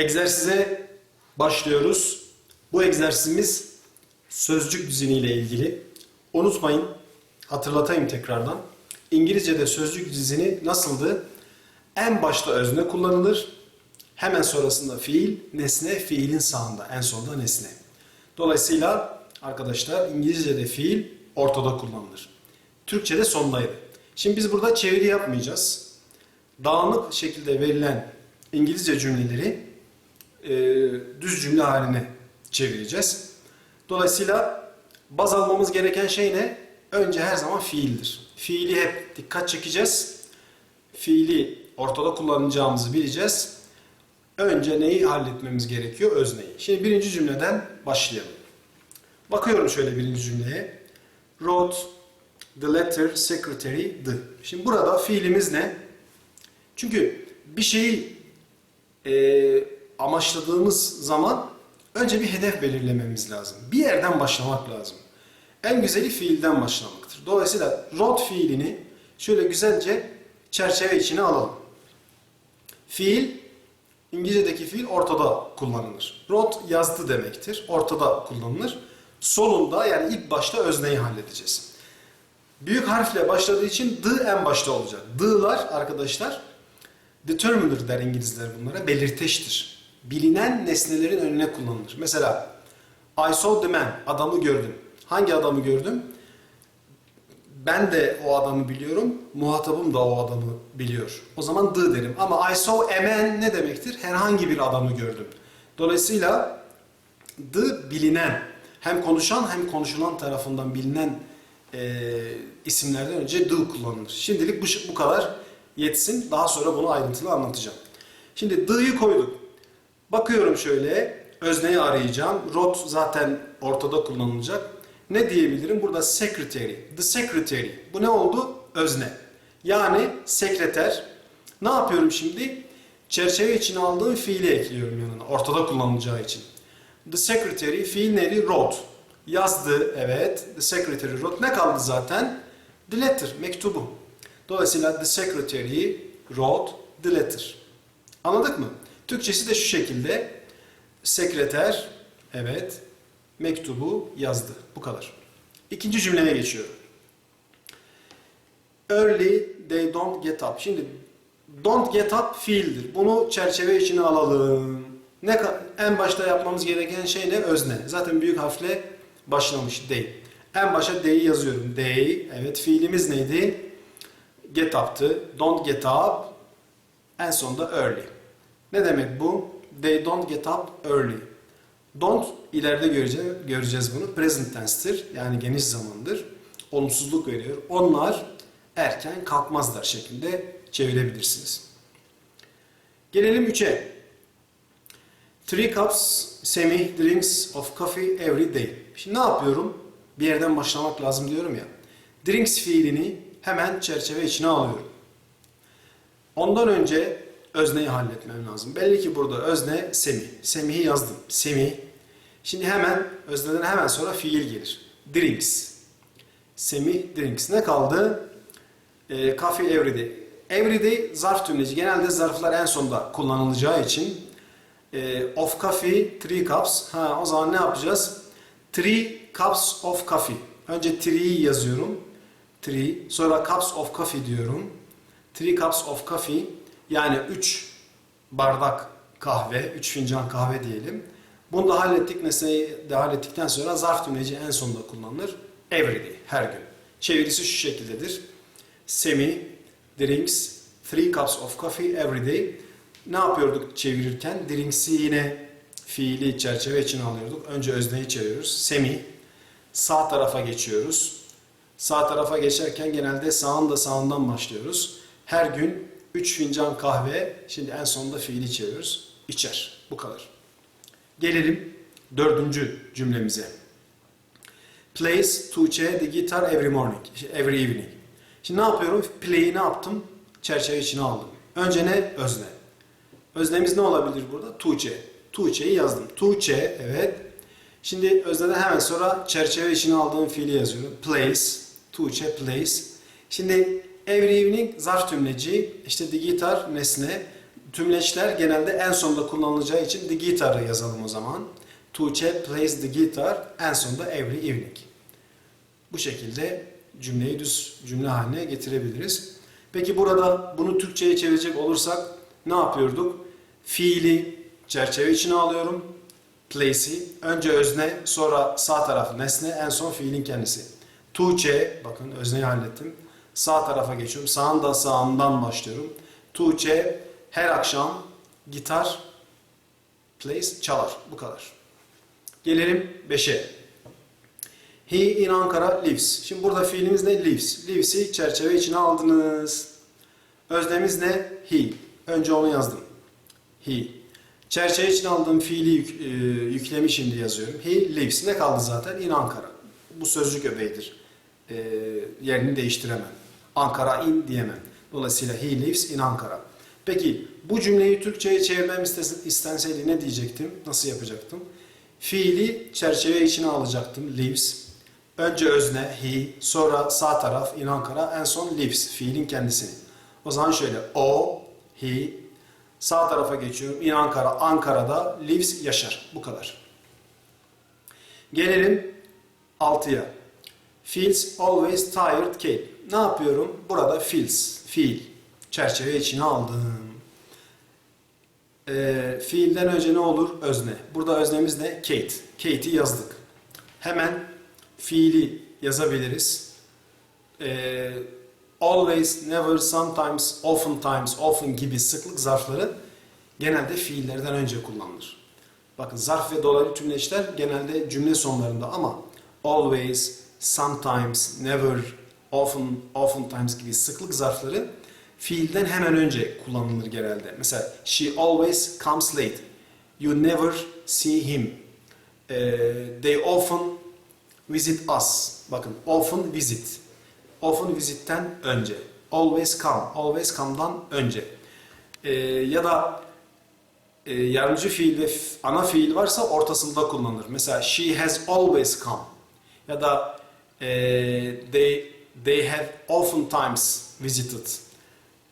Egzersize başlıyoruz. Bu egzersizimiz sözcük diziniyle ilgili. Unutmayın, hatırlatayım tekrardan. İngilizce'de sözcük dizini nasıldı? En başta özne kullanılır. Hemen sonrasında fiil, nesne, fiilin sağında. En sonunda nesne. Dolayısıyla arkadaşlar İngilizce'de fiil ortada kullanılır. Türkçe'de sondaydı. Şimdi biz burada çeviri yapmayacağız. Dağınık şekilde verilen İngilizce cümleleri e, düz cümle haline çevireceğiz. Dolayısıyla baz almamız gereken şey ne? Önce her zaman fiildir. Fiili hep dikkat çekeceğiz. Fiili ortada kullanacağımızı bileceğiz. Önce neyi halletmemiz gerekiyor? Özneyi. Şimdi birinci cümleden başlayalım. Bakıyorum şöyle birinci cümleye. Wrote the letter secretary the. Şimdi burada fiilimiz ne? Çünkü bir şeyi e, amaçladığımız zaman önce bir hedef belirlememiz lazım. Bir yerden başlamak lazım. En güzeli fiilden başlamaktır. Dolayısıyla wrote fiilini şöyle güzelce çerçeve içine alalım. Fiil, İngilizce'deki fiil ortada kullanılır. Wrote yazdı demektir. Ortada kullanılır. Sonunda yani ilk başta özneyi halledeceğiz. Büyük harfle başladığı için the en başta olacak. The'lar arkadaşlar determiner der İngilizler bunlara. Belirteçtir. Bilinen nesnelerin önüne kullanılır. Mesela I saw the man. Adamı gördüm. Hangi adamı gördüm? Ben de o adamı biliyorum. Muhatabım da o adamı biliyor. O zaman the derim. Ama I saw a man ne demektir? Herhangi bir adamı gördüm. Dolayısıyla the bilinen hem konuşan hem konuşulan tarafından bilinen e, isimlerden önce the kullanılır. Şimdilik bu, bu kadar yetsin. Daha sonra bunu ayrıntılı anlatacağım. Şimdi the'yı koyduk. Bakıyorum şöyle, özneyi arayacağım. Wrote zaten ortada kullanılacak. Ne diyebilirim? Burada secretary, the secretary. Bu ne oldu? Özne. Yani sekreter. Ne yapıyorum şimdi? Çerçeve içine aldığım fiili ekliyorum yanına. Ortada kullanılacağı için. The secretary fiil neydi? Wrote. Yazdı, evet. The secretary wrote. Ne kaldı zaten? The letter, mektubu. Dolayısıyla the secretary wrote the letter. Anladık mı? Türkçesi de şu şekilde. Sekreter, evet, mektubu yazdı. Bu kadar. İkinci cümleye geçiyorum. Early they don't get up. Şimdi don't get up fiildir. Bunu çerçeve içine alalım. Ne en başta yapmamız gereken şey ne? Özne. Zaten büyük harfle başlamış they. En başa they'i yazıyorum. They. Evet fiilimiz neydi? Get up'tı. Don't get up. En sonunda early. Ne demek bu? They don't get up early. Don't ileride göreceğiz, göreceğiz bunu. Present tense'tir. Yani geniş zamandır. Olumsuzluk veriyor. Onlar erken kalkmazlar şeklinde çevirebilirsiniz. Gelelim 3'e. Three cups semi drinks of coffee every day. Şimdi ne yapıyorum? Bir yerden başlamak lazım diyorum ya. Drinks fiilini hemen çerçeve içine alıyorum. Ondan önce özneyi halletmem lazım. Belli ki burada özne Semih. Semih'i yazdım. Semih. Şimdi hemen özneden hemen sonra fiil gelir. Drinks. Semih drinks. Ne kaldı? E, coffee everyday. Everyday zarf tümleci. Genelde zarflar en sonda kullanılacağı için e, of coffee three cups. Ha o zaman ne yapacağız? Three cups of coffee. Önce three'yi yazıyorum. Three. Sonra cups of coffee diyorum. Three cups of coffee. Yani 3 bardak kahve, 3 fincan kahve diyelim. Bunu da hallettik. Nesneyi de hallettikten sonra zarf tümleci en sonunda kullanılır. Everyday, her gün. Çevirisi şu şekildedir. Semi drinks three cups of coffee every day. Ne yapıyorduk çevirirken? Drinks'i yine fiili çerçeve içine alıyorduk. Önce özneyi çeviriyoruz. Semi. Sağ tarafa geçiyoruz. Sağ tarafa geçerken genelde sağın da sağından başlıyoruz. Her gün 3 fincan kahve, şimdi en sonunda fiili çeviriyoruz. İçer. Bu kadar. Gelelim dördüncü cümlemize. Plays Tuğçe the guitar every morning, every evening. Şimdi ne yapıyorum? Play'i ne yaptım? Çerçeve içine aldım. Önce ne? Özne. Öznemiz ne olabilir burada? Tuğçe. Tuğçe'yi yazdım. Tuğçe, evet. Şimdi özneden hemen sonra çerçeve içine aldığım fiili yazıyorum. Plays, Tuğçe plays. Şimdi every evening zarf tümleci, işte the guitar nesne, tümleçler genelde en sonda kullanılacağı için the guitar'ı yazalım o zaman. Tuğçe plays the guitar en sonda every evening. Bu şekilde cümleyi düz cümle haline getirebiliriz. Peki burada bunu Türkçe'ye çevirecek olursak ne yapıyorduk? Fiili çerçeve içine alıyorum. Place'i önce özne sonra sağ taraf nesne en son fiilin kendisi. Tuğçe bakın özneyi hallettim. Sağ tarafa geçiyorum. Sağında sağından başlıyorum. Tuğçe her akşam gitar plays çalar. Bu kadar. Gelelim 5'e. He in Ankara lives. Şimdi burada fiilimiz ne? Lives. Lives'i çerçeve içine aldınız. Öznemiz ne? He. Önce onu yazdım. He. Çerçeve içine aldığım fiili yük, e, yüklemi şimdi yazıyorum. He lives. Ne kaldı zaten? In Ankara. Bu sözcük öbeğidir. E, yerini değiştiremem. Ankara in diyemem. Dolayısıyla he lives in Ankara. Peki bu cümleyi Türkçe'ye çevirmem istenseydi ne diyecektim? Nasıl yapacaktım? Fiili çerçeve içine alacaktım. Lives. Önce özne he, sonra sağ taraf in Ankara, en son lives fiilin kendisini. O zaman şöyle o, he, sağ tarafa geçiyorum. In Ankara, Ankara'da lives yaşar. Bu kadar. Gelelim 6'ya. Feels always tired Kate. Ne yapıyorum? Burada feels, fiil. Çerçeve içine aldım. Ee, fiilden önce ne olur? Özne. Burada öznemiz ne? Kate. Kate'i yazdık. Hemen fiili yazabiliriz. Ee, always, never, sometimes, oftentimes, often gibi sıklık zarfları genelde fiillerden önce kullanılır. Bakın zarf ve dolaylı tümleçler genelde cümle sonlarında ama always, sometimes, never, often, oftentimes gibi sıklık zarfları fiilden hemen önce kullanılır genelde. Mesela she always comes late. You never see him. Ee, they often visit us. Bakın often visit. Often visit'ten önce. Always come. Always come'dan önce. Ee, ya da e, yardımcı fiil ve ana fiil varsa ortasında kullanılır. Mesela she has always come. Ya da they they have oftentimes visited.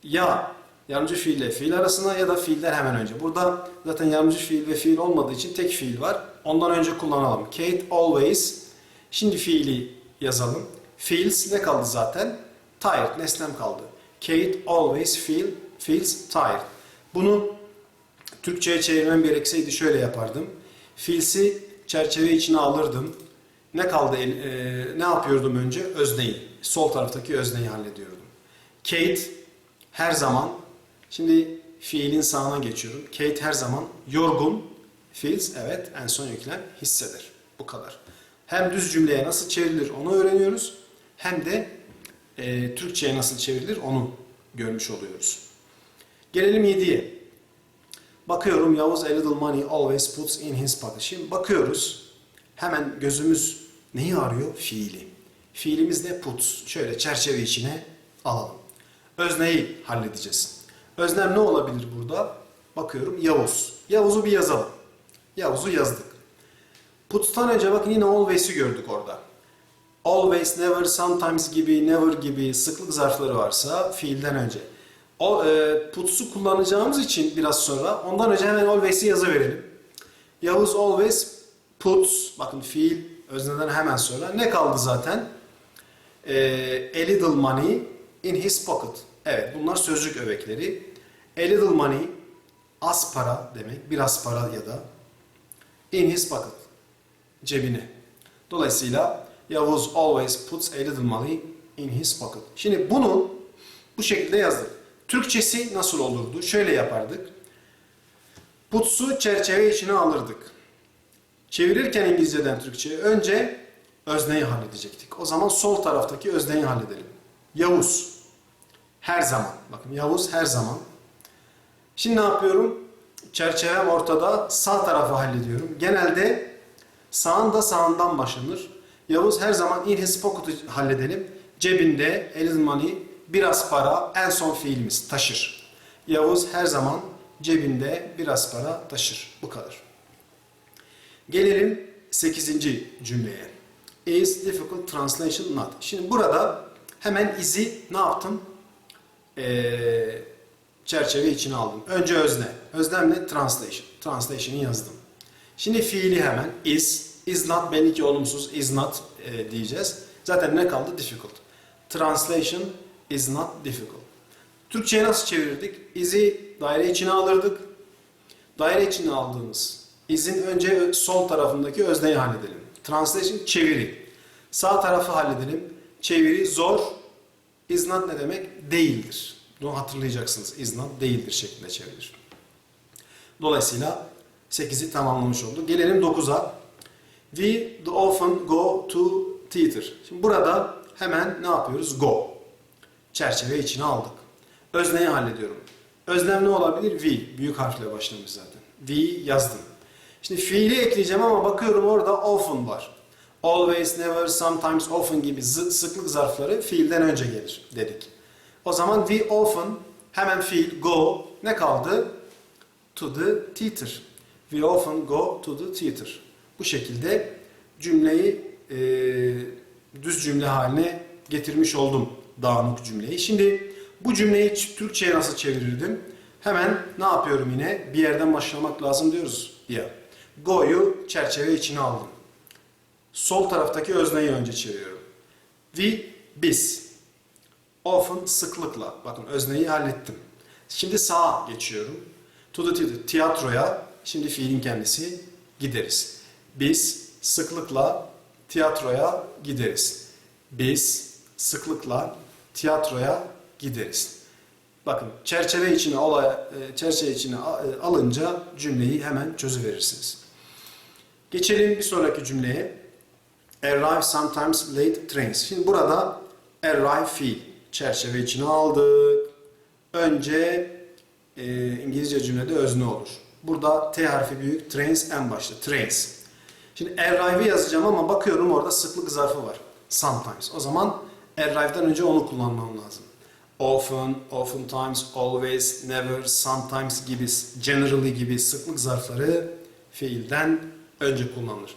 Ya yardımcı fiille fiil arasında ya da fiiller hemen önce. Burada zaten yardımcı fiil ve fiil olmadığı için tek fiil var. Ondan önce kullanalım. Kate always. Şimdi fiili yazalım. Feels ne kaldı zaten? Tired. Nesnem kaldı. Kate always feel, feels tired. Bunu Türkçe'ye çevirmem gerekseydi şöyle yapardım. Feels'i çerçeve içine alırdım. Ne kaldı? e, ne yapıyordum önce? Özneyi. Sol taraftaki özneyi hallediyordum. Kate her zaman şimdi fiilin sağına geçiyorum. Kate her zaman yorgun feels evet en son yüklem hisseder. Bu kadar. Hem düz cümleye nasıl çevrilir onu öğreniyoruz. Hem de e, Türkçe'ye nasıl çevrilir onu görmüş oluyoruz. Gelelim 7'ye. Bakıyorum Yavuz a little money always puts in his pocket. Şimdi bakıyoruz. Hemen gözümüz neyi arıyor? Fiili. Fiilimiz de puts. Şöyle çerçeve içine alalım. Özneyi halledeceğiz. Öznem ne olabilir burada? Bakıyorum Yavuz. Yavuz'u bir yazalım. Yavuz'u yazdık. Puts'tan önce bakın yine always'i gördük orada. Always, never, sometimes gibi, never gibi sıklık zarfları varsa fiilden önce. O, e, puts'u kullanacağımız için biraz sonra ondan önce hemen always'i yazıverelim. Yavuz always puts, bakın fiil özneden hemen sonra. Ne kaldı zaten? E, a little money in his pocket. Evet bunlar sözcük öbekleri. A little money az para demek. Biraz para ya da in his pocket. Cebine. Dolayısıyla Yavuz always puts a little money in his pocket. Şimdi bunu bu şekilde yazdık. Türkçesi nasıl olurdu? Şöyle yapardık. Puts'u çerçeve içine alırdık. Çevirirken İngilizceden Türkçe'ye önce özneyi halledecektik. O zaman sol taraftaki özneyi halledelim. Yavuz. Her zaman. Bakın Yavuz her zaman. Şimdi ne yapıyorum? Çerçevem ortada. Sağ tarafı hallediyorum. Genelde sağında sağından başlanır. Yavuz her zaman in his pocket'ı halledelim. Cebinde little money biraz para en son fiilimiz taşır. Yavuz her zaman cebinde biraz para taşır. Bu kadar. Gelelim 8. cümleye. Is difficult translation not. Şimdi burada hemen izi ne yaptım? Ee, çerçeve içine aldım. Önce özne. Öznem ne? Translation. Translation'ı yazdım. Şimdi fiili hemen is, is not belli olumsuz, is not e, diyeceğiz. Zaten ne kaldı? Difficult. Translation is not difficult. Türkçe'ye nasıl çevirirdik? Is'i daire içine alırdık. Daire içine aldığımız izin önce sol tarafındaki özneyi halledelim. Translation çeviri. Sağ tarafı halledelim. Çeviri zor. Is not ne demek? Değildir. Bunu hatırlayacaksınız. Is not değildir şeklinde çevirilir. Dolayısıyla 8'i tamamlamış olduk. Gelelim 9'a. We often go to theater. Şimdi burada hemen ne yapıyoruz? Go. Çerçeve içine aldık. Özneyi hallediyorum. Özlem ne olabilir? We. Büyük harfle başlamış zaten. We yazdım. Şimdi fiili ekleyeceğim ama bakıyorum orada often var. Always, never, sometimes, often gibi sıklık zarfları fiilden önce gelir dedik. O zaman we often hemen fiil go ne kaldı? To the theater. We often go to the theater. Bu şekilde cümleyi e, düz cümle haline getirmiş oldum dağınık cümleyi. Şimdi bu cümleyi Türkçe'ye nasıl çevirirdim? Hemen ne yapıyorum yine? Bir yerden başlamak lazım diyoruz ya. Go'yu çerçeve içine aldım. Sol taraftaki özneyi önce çeviriyorum. We, biz. Often sıklıkla. Bakın özneyi hallettim. Şimdi sağa geçiyorum. To the tiyatroya. Şimdi fiilin kendisi gideriz. Biz sıklıkla tiyatroya gideriz. Biz sıklıkla tiyatroya gideriz. Bakın çerçeve içine olay, e, çerçeve içine e, alınca cümleyi hemen çözüverirsiniz. Geçelim bir sonraki cümleye. Arrive sometimes late trains. Şimdi burada arrive fiil çerçeve içine aldık. Önce e, İngilizce cümlede özne olur. Burada T harfi büyük, trains en başta. Trains. Şimdi arrive'i yazacağım ama bakıyorum orada sıklık zarfı var. Sometimes. O zaman arrive'dan önce onu kullanmam lazım. Often, oftentimes, always, never, sometimes gibi, generally gibi sıklık zarfları fiilden önce kullanılır.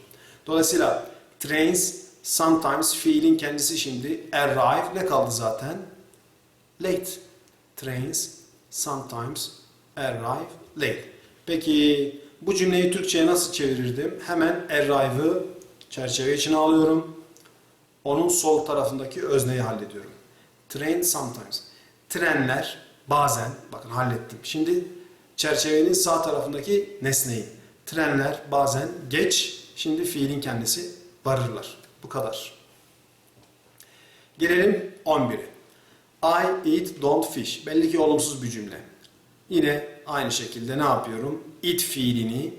Dolayısıyla trains, sometimes fiilin kendisi şimdi arrive ne kaldı zaten? Late. Trains, sometimes arrive late. Peki bu cümleyi Türkçe'ye nasıl çevirirdim? Hemen arrive'ı çerçeve içine alıyorum. Onun sol tarafındaki özneyi hallediyorum. Train sometimes. Trenler bazen, bakın hallettim. Şimdi çerçevenin sağ tarafındaki nesneyi. Trenler bazen geç, şimdi fiilin kendisi varırlar. Bu kadar. Gelelim 11'e. I eat don't fish. Belli ki olumsuz bir cümle. Yine aynı şekilde ne yapıyorum? Eat fiilini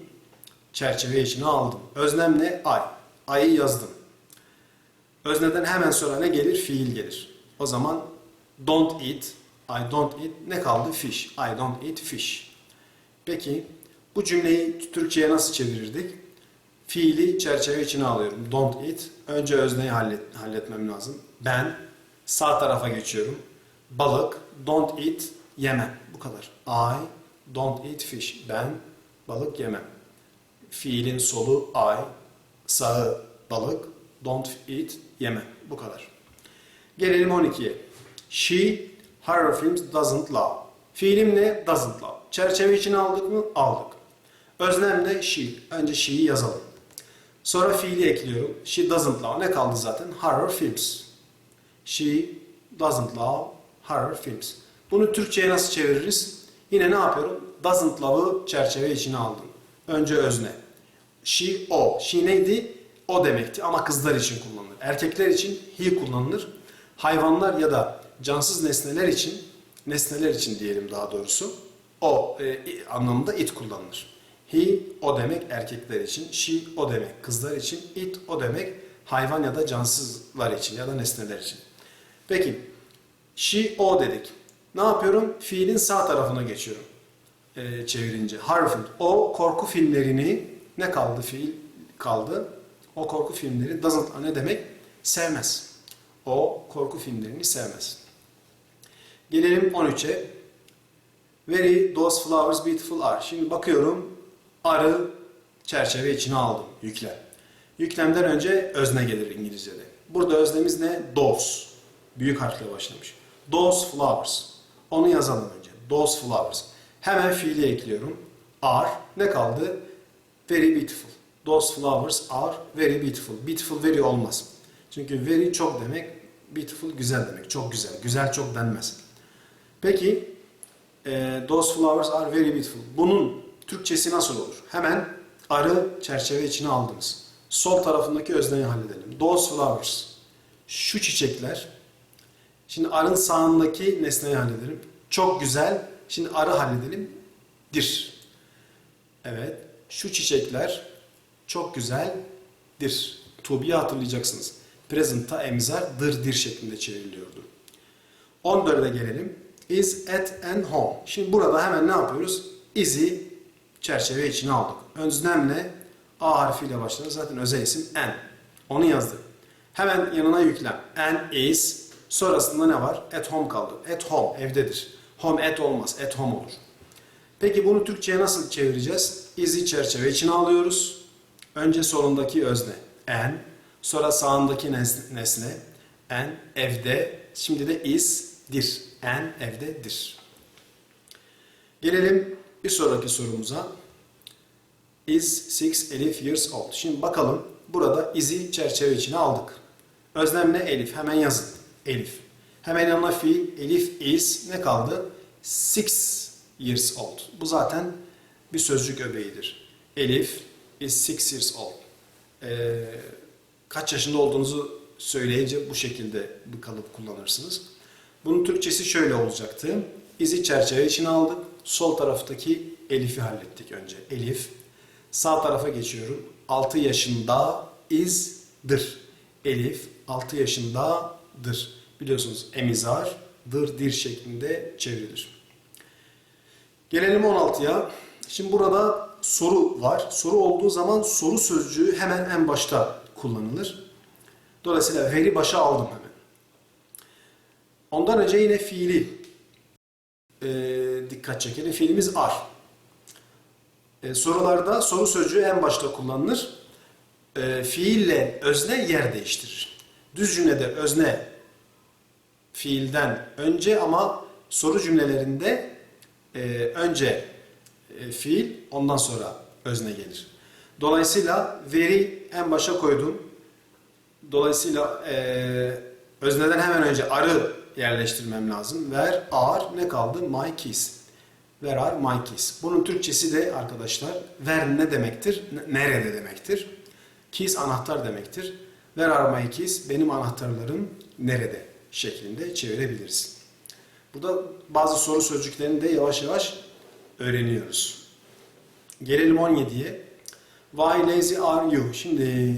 çerçeve içine aldım. Öznem ne? I. I'yi yazdım. Özneden hemen sonra ne gelir? Fiil gelir. O zaman don't eat, I don't eat ne kaldı? Fish. I don't eat fish. Peki bu cümleyi Türkçe'ye nasıl çevirirdik? Fiili çerçeve içine alıyorum. Don't eat. Önce özneyi hallet, halletmem lazım. Ben sağ tarafa geçiyorum. Balık. Don't eat. Yemem. Bu kadar. I don't eat fish. Ben balık yemem. Fiilin solu I. Sağı balık. Don't eat. Yemem. Bu kadar. Gelelim 12'ye. She, her films doesn't love. Fiilim ne? Doesn't love. Çerçeve içine aldık mı? Aldık. Öznem ne? She. Önce she'yi yazalım. Sonra fiili ekliyorum. She doesn't love. Ne kaldı zaten? Horror films. She doesn't love horror films. Bunu Türkçe'ye nasıl çeviririz? Yine ne yapıyorum? Doesn't love'ı çerçeve içine aldım. Önce özne. She, o. She neydi? O demekti ama kızlar için kullanılır. Erkekler için he kullanılır. Hayvanlar ya da cansız nesneler için, nesneler için diyelim daha doğrusu, o e, anlamında it kullanılır. He o demek erkekler için, she o demek kızlar için, it o demek hayvan ya da cansızlar için ya da nesneler için. Peki, she o dedik. Ne yapıyorum? Fiilin sağ tarafına geçiyorum e, çevirince. Film. O korku filmlerini ne kaldı fiil kaldı. O korku filmleri doesn't ne demek? Sevmez. O korku filmlerini sevmez. Gelelim 13'e. Very those flowers beautiful are. Şimdi bakıyorum arı çerçeve içine aldım. Yüklem. Yüklemden önce özne gelir İngilizce'de. Burada öznemiz ne? Those. Büyük harfle başlamış. Those flowers. Onu yazalım önce. Those flowers. Hemen fiili ekliyorum. Are. Ne kaldı? Very beautiful. Those flowers are very beautiful. Beautiful very olmaz. Çünkü very çok demek, beautiful güzel demek. Çok güzel. Güzel çok denmez. Peki, e, those flowers are very beautiful. Bunun Türkçesi nasıl olur? Hemen arı çerçeve içine aldınız. Sol tarafındaki özneyi halledelim. Those flowers. Şu çiçekler. Şimdi arın sağındaki nesneyi halledelim. Çok güzel. Şimdi arı halledelim. Dir. Evet. Şu çiçekler çok güzeldir. To be'yi hatırlayacaksınız. Present'ta emzar dır dir şeklinde çevriliyordu. 14'e gelelim. Is at and home. Şimdi burada hemen ne yapıyoruz? Is'i çerçeve içine aldık. Özlemle A harfiyle başladı. Zaten özel isim and. Onu yazdık. Hemen yanına yüklen. And is. Sonrasında ne var? At home kaldı. At home. Evdedir. Home at olmaz. At home olur. Peki bunu Türkçe'ye nasıl çevireceğiz? Is'i çerçeve içine alıyoruz. Önce solundaki özne. En. Sonra sağındaki nesne. En evde. Şimdi de is dir. En evdedir. Gelelim bir sonraki sorumuza. Is six Elif years old. Şimdi bakalım. Burada is'i çerçeve içine aldık. Özlem ne? Elif. Hemen yazın. Elif. Hemen yanına fiil. Elif is. Ne kaldı? Six years old. Bu zaten bir sözcük öbeğidir. Elif is six years old. Ee, kaç yaşında olduğunuzu söyleyince bu şekilde bir kalıp kullanırsınız. Bunun Türkçesi şöyle olacaktı. İzi çerçeve içine aldık. Sol taraftaki Elif'i hallettik önce. Elif. Sağ tarafa geçiyorum. 6 yaşında izdir. Elif 6 yaşındadır. Biliyorsunuz emizar, dır, dir şeklinde çevrilir. Gelelim 16'ya. Şimdi burada soru var. Soru olduğu zaman soru sözcüğü hemen en başta kullanılır. Dolayısıyla veri başa aldım hemen. Ondan önce yine fiili e, dikkat çekelim. Fiilimiz are. E, sorularda soru sözcüğü en başta kullanılır. E, fiille özne yer değiştirir. Düz cümlede özne fiilden önce ama soru cümlelerinde e, önce e, fiil ondan sonra özne gelir. Dolayısıyla veri en başa koydum. Dolayısıyla e, özneden hemen önce arı yerleştirmem lazım. Where are ne kaldı? My keys. Where are my keys? Bunun Türkçesi de arkadaşlar where ne demektir? Nerede demektir? Keys anahtar demektir. Where are my keys? Benim anahtarlarım nerede? şeklinde çevirebiliriz. Burada bazı soru sözcüklerini de yavaş yavaş öğreniyoruz. Gelelim 17'ye. Why lazy are you? Şimdi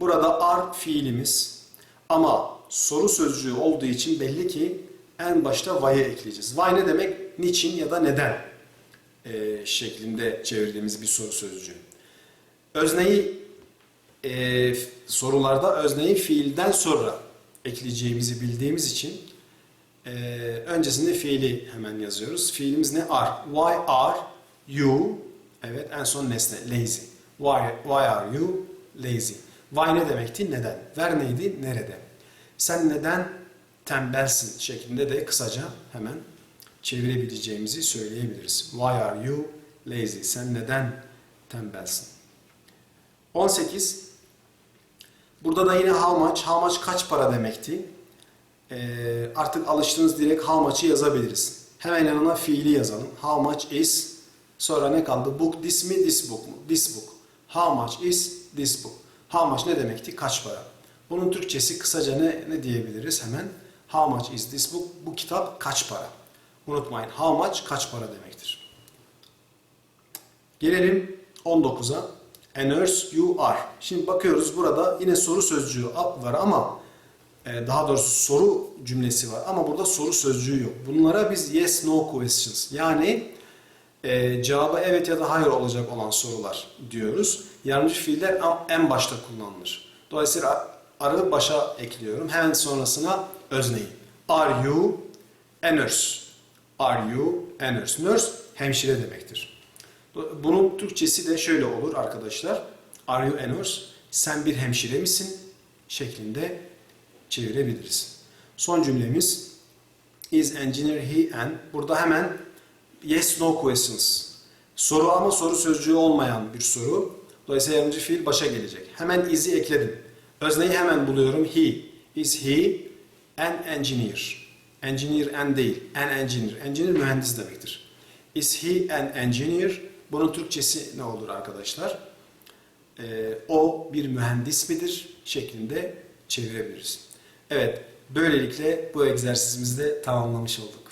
burada are fiilimiz ama soru sözcüğü olduğu için belli ki en başta why'ı ekleyeceğiz. Why ne demek? Niçin ya da neden e, şeklinde çevirdiğimiz bir soru sözcüğü. Özneyi e, sorularda özneyi fiilden sonra ekleyeceğimizi bildiğimiz için e, öncesinde fiili hemen yazıyoruz. Fiilimiz ne? Are. Why are you? Evet en son nesne. Lazy. Why, why are you lazy? Why ne demekti? Neden. Where neydi? Nerede. Sen neden tembelsin şeklinde de kısaca hemen çevirebileceğimizi söyleyebiliriz. Why are you lazy? Sen neden tembelsin? 18. Burada da yine how much. How much kaç para demekti? Ee, artık alıştığınız direkt how much'ı yazabiliriz. Hemen yanına fiili yazalım. How much is sonra ne kaldı? Book this mi this book mu? This book. How much is this book? How much ne demekti? Kaç para? Bunun Türkçesi kısaca ne, ne diyebiliriz hemen? How much is this book? Bu kitap kaç para? Unutmayın. How much kaç para demektir. Gelelim 19'a. A nurse you are. Şimdi bakıyoruz burada yine soru sözcüğü var ama e, daha doğrusu soru cümlesi var ama burada soru sözcüğü yok. Bunlara biz yes no questions yani e, cevabı evet ya da hayır olacak olan sorular diyoruz. Yardımcı fiiller en başta kullanılır. Dolayısıyla arı başa ekliyorum. Hemen sonrasına özneyi. Are you a nurse? Are you a nurse? Nurse hemşire demektir. Bunun Türkçesi de şöyle olur arkadaşlar. Are you a nurse? Sen bir hemşire misin? şeklinde çevirebiliriz. Son cümlemiz Is engineer he an? Burada hemen yes no questions. Soru ama soru sözcüğü olmayan bir soru. Dolayısıyla yardımcı fiil başa gelecek. Hemen is'i ekledim. Özneyi hemen buluyorum. He. Is he an engineer? Engineer an değil. An engineer. Engineer mühendis demektir. Is he an engineer? Bunun Türkçesi ne olur arkadaşlar? Ee, o bir mühendis midir? şeklinde çevirebiliriz. Evet, böylelikle bu egzersizimizi de tamamlamış olduk.